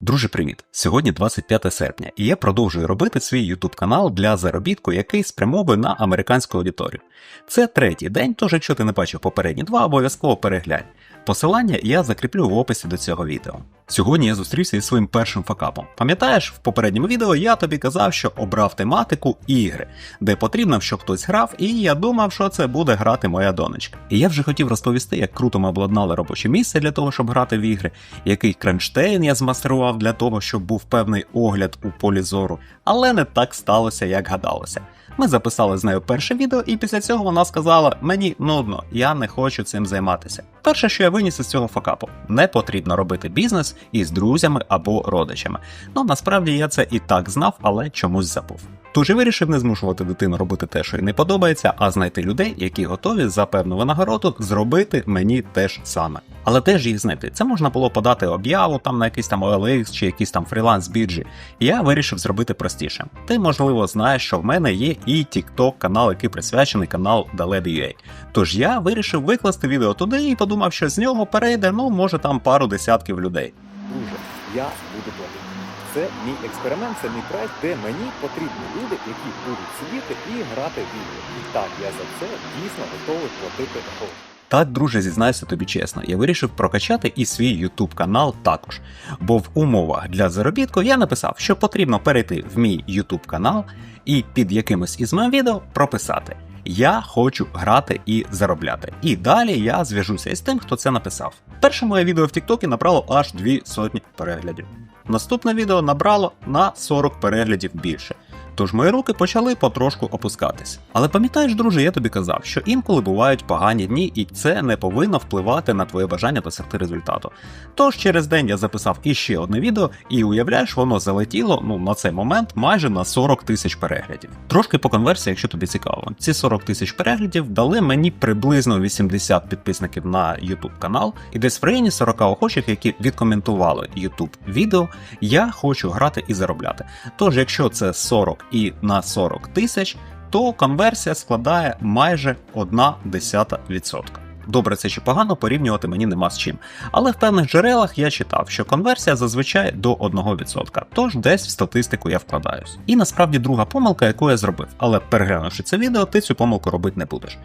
Друже, привіт! Сьогодні 25 серпня, і я продовжую робити свій YouTube канал для заробітку, який спрямовує на американську аудиторію. Це третій день, тож якщо ти не бачив попередні два, обов'язково переглянь. Посилання я закріплю в описі до цього відео. Сьогодні я зустрівся із своїм першим факапом. Пам'ятаєш, в попередньому відео я тобі казав, що обрав тематику ігри, де потрібно, щоб хтось грав, і я думав, що це буде грати моя донечка. І я вже хотів розповісти, як круто ми обладнали робоче місце для того, щоб грати в ігри, який кронштейн я змастерував для того, щоб був певний огляд у полі зору, але не так сталося, як гадалося. Ми записали з нею перше відео, і після цього вона сказала: мені нудно, я не хочу цим займатися. Перше, що я виніс із цього факапу, не потрібно робити бізнес із друзями або родичами. Ну насправді я це і так знав, але чомусь забув. Тож і вирішив не змушувати дитину робити те, що їй не подобається, а знайти людей, які готові за певну винагороду зробити мені те ж саме. Але теж їх знайти. Це можна було подати об'яву там на якийсь там OLX чи якийсь там фріланс біржі. Я вирішив зробити простіше. Ти, можливо, знаєш, що в мене є і TikTok канал, який присвячений канал Daled.ua. Тож я вирішив викласти відео туди і подумав, що з нього перейде, ну може там пару десятків людей. Друже, я буду платити. Це мій експеримент, це мій проект, де мені потрібні люди, які будуть сидіти і грати в ігри. І так, я за це дійсно готовий платити гроші. Так, друже, зізнаюся тобі чесно, я вирішив прокачати і свій YouTube канал також. Бо в умовах для заробітку я написав, що потрібно перейти в мій YouTube канал і під якимось із моїх відео прописати. Я хочу грати і заробляти. І далі я зв'яжуся із тим, хто це написав. Перше моє відео в Тіктокі набрало аж дві сотні переглядів. Наступне відео набрало на 40 переглядів більше. Тож мої руки почали потрошку опускатись. Але пам'ятаєш, друже, я тобі казав, що інколи бувають погані дні, і це не повинно впливати на твоє бажання досягти результату. Тож через день я записав іще одне відео, і уявляєш, воно залетіло ну на цей момент майже на 40 тисяч переглядів. Трошки по конверсії, якщо тобі цікаво, ці 40 тисяч переглядів дали мені приблизно 80 підписників на YouTube канал, і десь в районі 40 охочих, які відкоментували YouTube відео, я хочу грати і заробляти. Тож, якщо це 40 і на 40 тисяч, то конверсія складає майже 0,1%. Добре, це чи погано порівнювати мені нема з чим. Але в певних джерелах я читав, що конверсія зазвичай до 1%, тож десь в статистику я вкладаюсь. І насправді друга помилка, яку я зробив, але переглянувши це відео, ти цю помилку робити не будеш.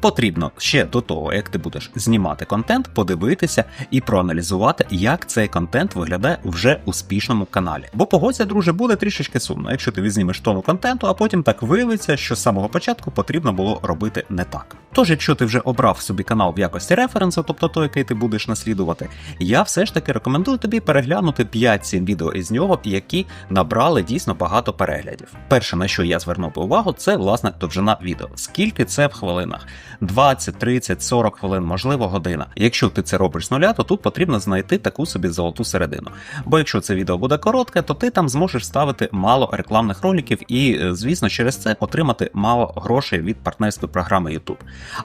Потрібно ще до того, як ти будеш знімати контент, подивитися і проаналізувати, як цей контент виглядає вже успішному каналі. Бо погодься, друже, буде трішечки сумно, якщо ти візьмеш тону контенту, а потім так виявиться, що з самого початку потрібно було робити не так. Тож, якщо ти вже обрав собі канал в якості референсу, тобто той, який ти будеш наслідувати, я все ж таки рекомендую тобі переглянути 5-7 відео із нього, які набрали дійсно багато переглядів. Перше, на що я звернув увагу, це власне довжина відео. Скільки це в хвилинах? 20, 30, 40 хвилин, можливо, година. Якщо ти це робиш з нуля, то тут потрібно знайти таку собі золоту середину. Бо якщо це відео буде коротке, то ти там зможеш ставити мало рекламних роликів і, звісно, через це отримати мало грошей від партнерської програми YouTube.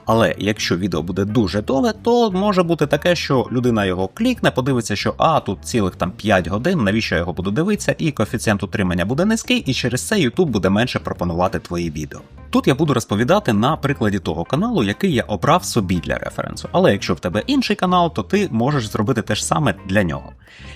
Але якщо відео буде дуже довге, то може бути таке, що людина його клікне, подивиться, що а тут цілих там 5 годин, навіщо я його буду дивитися, і коефіцієнт утримання буде низький, і через це YouTube буде менше пропонувати твої відео. Тут я буду розповідати на прикладі того каналу, який я обрав собі для референсу. Але якщо в тебе інший канал, то ти можеш зробити те ж саме для нього.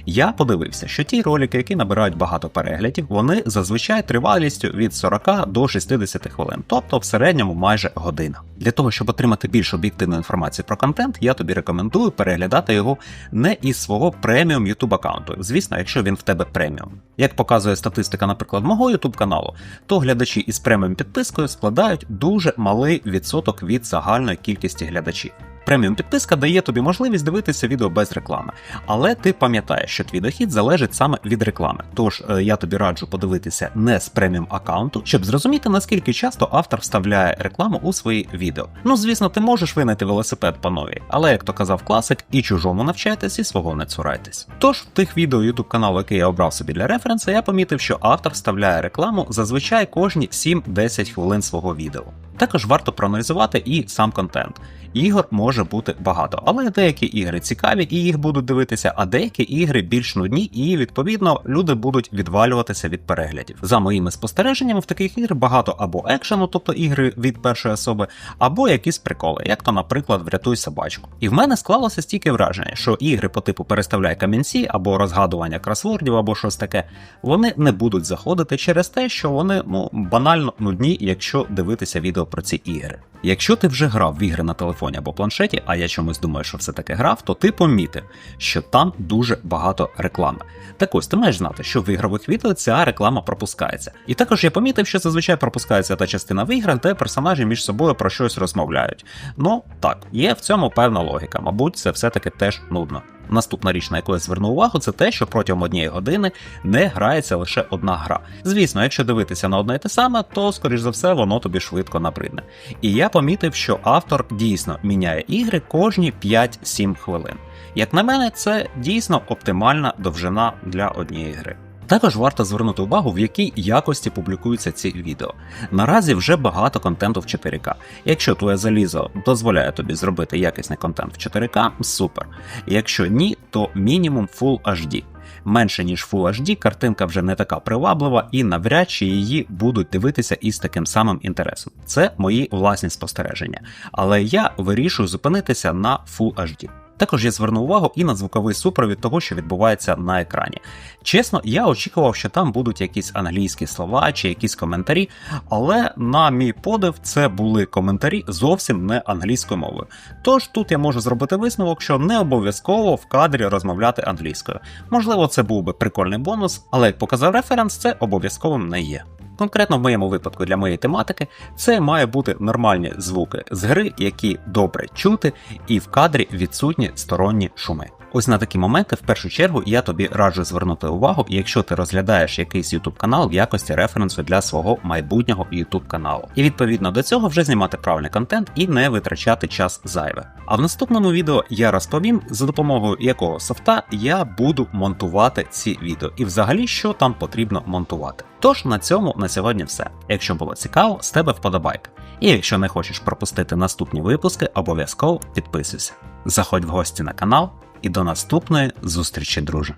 Я подивився, що ті ролики, які набирають багато переглядів, вони зазвичай тривалістю від 40 до 60 хвилин, тобто в середньому майже година. Для того, щоб отримати більш об'єктивну інформацію про контент, я тобі рекомендую переглядати його не із свого преміум YouTube аккаунту. Звісно, якщо він в тебе преміум. Як показує статистика, наприклад, мого YouTube каналу, то глядачі із преміум підпискою складають дуже малий відсоток від загальної кількості глядачів. Преміум підписка дає тобі можливість дивитися відео без реклами, але ти пам'ятаєш, що твій дохід залежить саме від реклами. Тож е, я тобі раджу подивитися не з преміум аккаунту, щоб зрозуміти наскільки часто автор вставляє рекламу у свої відео. Ну звісно, ти можеш винайти велосипед по новій, але як то казав класик, і чужому навчайтесь, і свого не цурайтесь. Тож в тих відео YouTube каналу, який я обрав собі для референса, я помітив, що автор вставляє рекламу зазвичай кожні 7-10 хвилин свого відео. Також варто проаналізувати і сам контент. Ігор може бути багато, але деякі ігри цікаві і їх будуть дивитися, а деякі ігри більш нудні, і відповідно люди будуть відвалюватися від переглядів. За моїми спостереженнями, в таких ігр багато або екшену, тобто ігри від першої особи, або якісь приколи, як то, наприклад, врятуй собачку. І в мене склалося стільки враження, що ігри по типу переставляй камінці або розгадування кросвордів, або щось таке, вони не будуть заходити через те, що вони ну банально нудні, якщо дивитися відео про ці ігри. Якщо ти вже грав в ігри на телефоні або планшеті, а я чомусь думаю, що все таки грав, то ти помітив, що там дуже багато реклами. Так ось ти маєш знати, що в ігрових відео ця реклама пропускається. І також я помітив, що зазвичай пропускається та частина в іграх, де персонажі між собою про щось розмовляють. Ну так, є в цьому певна логіка, мабуть, це все-таки теж нудно. Наступна річ, на яку я зверну увагу, це те, що протягом однієї години не грається лише одна гра. Звісно, якщо дивитися на одне і те саме, то скоріш за все воно тобі швидко набридне. І я помітив, що автор дійсно міняє ігри кожні 5-7 хвилин. Як на мене, це дійсно оптимальна довжина для однієї гри. Також варто звернути увагу, в якій якості публікуються ці відео. Наразі вже багато контенту в 4К. Якщо твоє залізо дозволяє тобі зробити якісний контент в 4К, супер. Якщо ні, то мінімум Full HD. Менше ніж Full HD, картинка вже не така приваблива і навряд чи її будуть дивитися із таким самим інтересом. Це мої власні спостереження. Але я вирішую зупинитися на Full HD. Також я звернув увагу і на звуковий супровід того, що відбувається на екрані. Чесно, я очікував, що там будуть якісь англійські слова чи якісь коментарі, але на мій подив це були коментарі зовсім не англійською мовою. Тож тут я можу зробити висновок, що не обов'язково в кадрі розмовляти англійською. Можливо, це був би прикольний бонус, але як показав референс, це обов'язковим не є. Конкретно в моєму випадку для моєї тематики це має бути нормальні звуки з гри, які добре чути, і в кадрі відсутні сторонні шуми. Ось на такі моменти в першу чергу я тобі раджу звернути увагу, якщо ти розглядаєш якийсь YouTube канал в якості референсу для свого майбутнього YouTube каналу. І відповідно до цього вже знімати правильний контент і не витрачати час зайве. А в наступному відео я розповім, за допомогою якого софта я буду монтувати ці відео і взагалі що там потрібно монтувати. Тож на цьому на сьогодні все. Якщо було цікаво, з тебе вподобайка. І якщо не хочеш пропустити наступні випуски, обов'язково підписуйся. Заходь в гості на канал і до наступної зустрічі, друже.